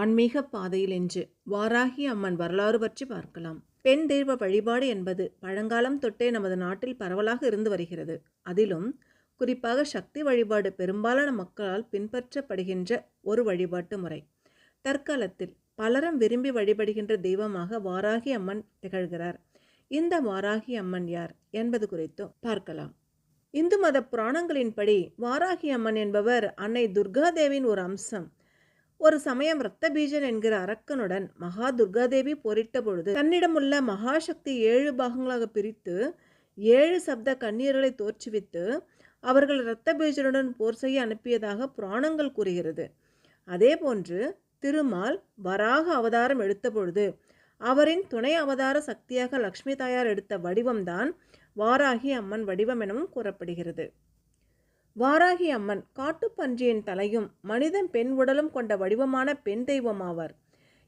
ஆன்மீக பாதையில் என்று வாராகி அம்மன் வரலாறு பற்றி பார்க்கலாம். பெண் தெய்வ வழிபாடு என்பது பழங்காலம் தொட்டே நமது நாட்டில் பரவலாக இருந்து வருகிறது. அதிலும் குறிப்பாக சக்தி வழிபாடு பெரும்பாலான மக்களால் பின்பற்றப்படுகின்ற ஒரு வழிபாட்டு முறை. தற்காலத்தில் பலரும் விரும்பி வழிபடுகின்ற தெய்வமாக வாராகி அம்மன் திகழ்கிறார். இந்த வாராகி அம்மன் யார் என்பது குறித்தும் பார்க்கலாம். இந்து மத புராணங்களின்படி வாராகி அம்மன் என்பவர் அன்னை துர்காதேவின் ஒரு அம்சம். ஒரு சமயம் ரத்தபீஜன் என்கிற அரக்கனுடன் மகா துர்காதேவி போரிட்ட பொழுது தன்னிடமுள்ள மகாசக்தி ஏழு பாகங்களாக பிரித்து ஏழு சப்த கண்ணீர்களை தோற்றுவித்து அவர்கள் இரத்தபீஜனுடன் போர் செய்ய அனுப்பியதாக புராணங்கள் கூறுகிறது. அதேபோன்று திருமால் வராக அவதாரம் எடுத்த பொழுது அவரின் துணை அவதார சக்தியாக லக்ஷ்மி தாயார் எடுத்த வடிவம்தான் வாராகி அம்மன் வடிவம் எனவும் கூறப்படுகிறது. வாராகி அம்மன் காட்டுப்பன்றியின் தலையும் மனிதன் பெண் உடலும் கொண்ட வடிவமான பெண் தெய்வமாவார்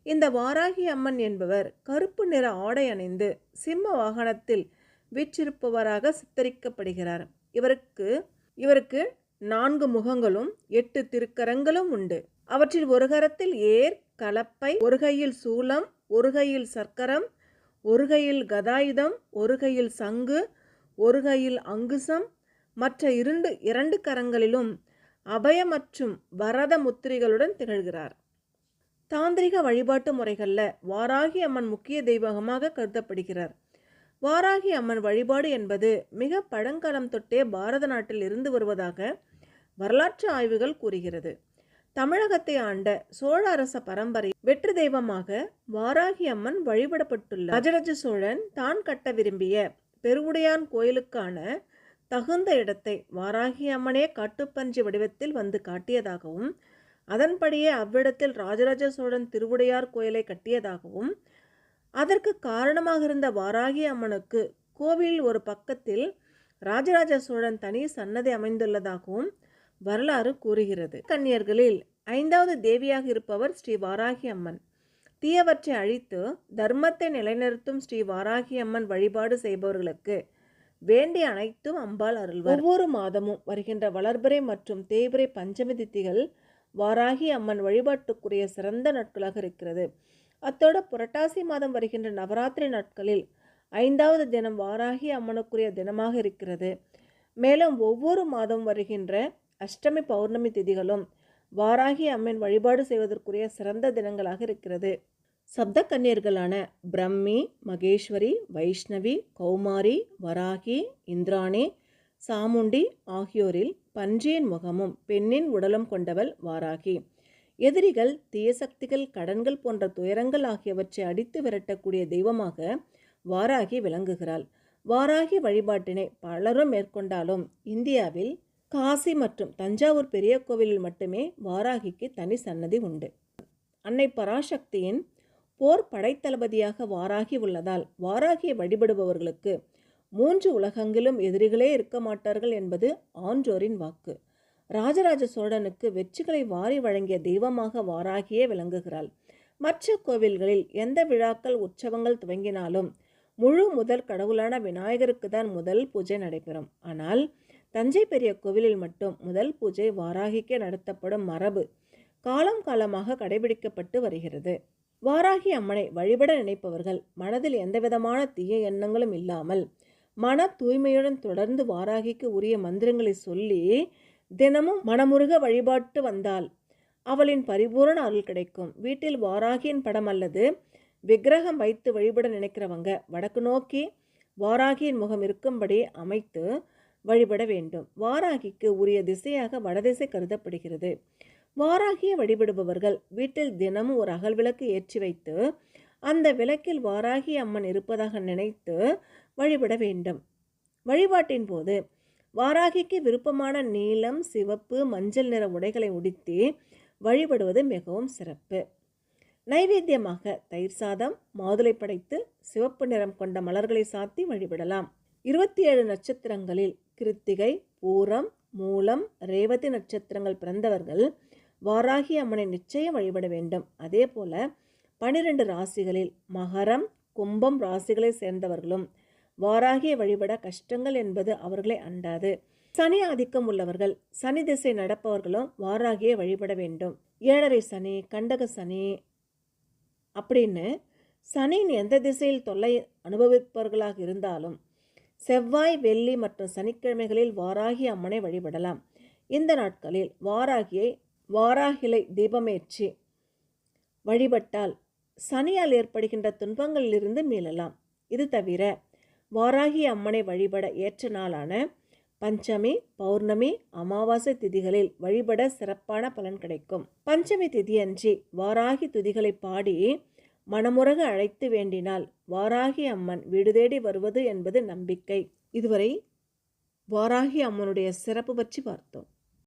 இந்த வாராகி அம்மன் என்பவர் கருப்பு நிற ஆடை அணிந்து சிம்ம வாகனத்தில் வீற்றிருப்பவராக சித்தரிக்கப்படுகிறார். இவருக்கு இவருக்கு நான்கு முகங்களும் எட்டு திருக்கரங்களும் உண்டு. அவற்றில் ஒரு கரத்தில் ஏர் கலப்பை ஒரு கையில் சூலம் ஒரு கையில் சர்க்கரம் ஒரு கையில் கதாயுதம் ஒரு கையில் சங்கு ஒரு கையில் அங்குசம் மற்ற இரண்டு இரண்டு கரங்களிலும் அபய மற்றும் வரத முத்திரைகளுடன் திகழ்கிறார். தாந்திரிக வழிபாட்டு முறைகளில் வாராகி அம்மன் முக்கிய தெய்வகமாக கருதப்படுகிறார். வாராகி அம்மன் வழிபாடு என்பது மிக பழங்காலம் தொட்டே பாரத நாட்டில் இருந்து வருவதாக வரலாற்று ஆய்வுகள் கூறுகிறது. தமிழகத்தை ஆண்ட சோழ அரச பரம்பரை வெற்றி தெய்வமாக வாராகி அம்மன் வழிபடப்பட்டுள்ள ராஜராஜ சோழன் தான் கட்ட விரும்பிய பெருவுடையான் கோயிலுக்கான தகுந்த இடத்தை வாராகி அம்மனே காட்டுப்பன்றி வடிவத்தில் வந்து காட்டியதாகவும் அதன்படியே அவ்விடத்தில் ராஜராஜ சோழன் திருவுடையார் கோயிலை கட்டியதாகவும் அதற்கு காரணமாக இருந்த வாராகி அம்மனுக்கு கோவிலில் ஒரு பக்கத்தில் ராஜராஜ சோழன் தனி சன்னதி அமைந்துள்ளதாகவும் வரலாறு கூறுகிறது. கன்னியர்களில் ஐந்தாவது தேவியாக இருப்பவர் ஸ்ரீ வாராகி அம்மன். தீயவற்றை அழித்து தர்மத்தை நிலைநிறுத்தும் ஸ்ரீ வாராகி அம்மன் வழிபாடு செய்பவர்களுக்கு வேண்டிய அனைத்தும் அம்பாள் அருள்வார். ஒவ்வொரு மாதமும் வருகின்ற வளர்பிறை மற்றும் தேய்பிறை பஞ்சமி தித்திகள் வாராகி அம்மன் வழிபாட்டுக்குரிய சிறந்த நாட்களாக இருக்கிறது. அத்தோடு புரட்டாசி மாதம் வருகின்ற நவராத்திரி நாட்களில் ஐந்தாவது தினம் வாராகி அம்மனுக்குரிய தினமாக இருக்கிறது. மேலும் ஒவ்வொரு மாதம் வருகின்ற அஷ்டமி பௌர்ணமி திதிகளும் வாராகி அம்மன் வழிபாடு செய்வதற்குரிய சிறந்த தினங்களாக இருக்கிறது. சப்த கன்னியர்களான பிரம்மி மகேஸ்வரி வைஷ்ணவி கௌமாரி வராகி இந்திராணி சாமுண்டி ஆகியோரில் பன்றியின் முகமும் பெண்ணின் உடலும் கொண்டவள் வாராகி. எதிரிகள் தீயசக்திகள் கடன்கள் போன்ற துயரங்கள் ஆகியவற்றை அடித்து விரட்டக்கூடிய தெய்வமாக வாராகி விளங்குகிறாள். வாராகி வழிபாட்டினை பலரும் மேற்கொண்டாலும் இந்தியாவில் காசி மற்றும் தஞ்சாவூர் பெரிய கோவிலில் மட்டுமே வாராகிக்கு தனி சன்னதி உண்டு. அன்னை பராசக்தியின் போர் படைத்தளபதியாக வாராகி உள்ளதால் வாராகியை வழிபடுபவர்களுக்கு மூன்று உலகங்களும் எதிரிகளே இருக்க மாட்டார்கள் என்பது ஆன்றோரின் வாக்கு. ராஜராஜ சோழனுக்கு வெற்றிகளை வாரி வழங்கிய தெய்வமாக வாராகியே விளங்குகிறாள். மற்ற கோவில்களில் எந்த விழாக்கள் உற்சவங்கள் துவங்கினாலும் முழு முதல் கடவுளான விநாயகருக்கு தான் முதல் பூஜை நடைபெறும். ஆனால் தஞ்சை பெரிய கோவிலில் மட்டும் முதல் பூஜை வாராகிக்கே நடத்தப்படும் மரபு காலம் காலமாக கடைபிடிக்கப்பட்டு வருகிறது. வாராகி அம்மனை வழிபட நினைப்பவர்கள் மனதில் எந்தவிதமான தீய எண்ணங்களும் இல்லாமல் மன தூய்மையுடன் தொடர்ந்து வாராகிக்கு உரிய மந்திரங்களை சொல்லி தினமும் மனமுருக வழிபாட்டு வந்தால் அவளின் பரிபூரண அருள் கிடைக்கும். வீட்டில் வாராகியின் படம் அல்லது விக்கிரகம் வைத்து வழிபட நினைக்கிறவங்க வடக்கு நோக்கி வாராகியின் முகம் இருக்கும்படி அமைத்து வழிபட வேண்டும். வாராகிக்கு உரிய திசையாக வடதிசை கருதப்படுகிறது. வாராகியை வழிபடுபவர்கள் வீட்டில் தினமும் ஒரு அகல் விளக்கு ஏற்றி வைத்து அந்த விளக்கில் வாராகி அம்மன் இருப்பதாக நினைத்து வழிபட வேண்டும். வழிபாட்டின் போது வாராகிக்கு விருப்பமான நீலம் சிவப்பு மஞ்சள் நிற உடைகளை உடுத்தி வழிபடுவது மிகவும் சிறப்பு. நைவேத்தியமாக தயிர் சாதம் மாதுளை படைத்து சிவப்பு நிறம் கொண்ட மலர்களை சாத்தி வழிபடலாம். இருபத்தி ஏழு நட்சத்திரங்களில் கிருத்திகை பூரம் மூலம் ரேவதி நட்சத்திரங்கள் பிறந்தவர்கள் வாராகி அம்மனை நிச்சயம் வழிபட வேண்டும். அதே போல பனிரெண்டு ராசிகளில் மகரம் கும்பம் ராசிகளை சேர்ந்தவர்களும் வாராகிய வழிபட கஷ்டங்கள் என்பது அவர்களை அண்டாது. சனி ஆதிக்கம் உள்ளவர்கள் சனி திசை நடப்பவர்களும் வாராகியை வழிபட வேண்டும். ஏழரை சனி கண்டக சனி அப்படின்னு சனியின் எந்த திசையில் தொல்லை அனுபவிப்பவர்களாக இருந்தாலும் செவ்வாய் வெள்ளி மற்றும் சனிக்கிழமைகளில் வாராகி அம்மனை வழிபடலாம். இந்த நாட்களில் வாராகியை வாராகிலை தீபமேற்றி வழிபட்டால் சனியால் ஏற்படுகின்ற துன்பங்களிலிருந்து மீளலாம். இது தவிர வாராகி அம்மனை வழிபட ஏற்ற நாளான பஞ்சமி பௌர்ணமி அமாவாசை திதிகளில் வழிபட சிறப்பான பலன் கிடைக்கும். பஞ்சமி திதியன்றி வாராகி துதிகளை பாடி மனமுறக அழைத்து வேண்டினால் வாராகி அம்மன் வீடு தேடி வருவது என்பது நம்பிக்கை. இதுவரை வாராகி அம்மனுடைய சிறப்பு பற்றி பார்த்தோம்.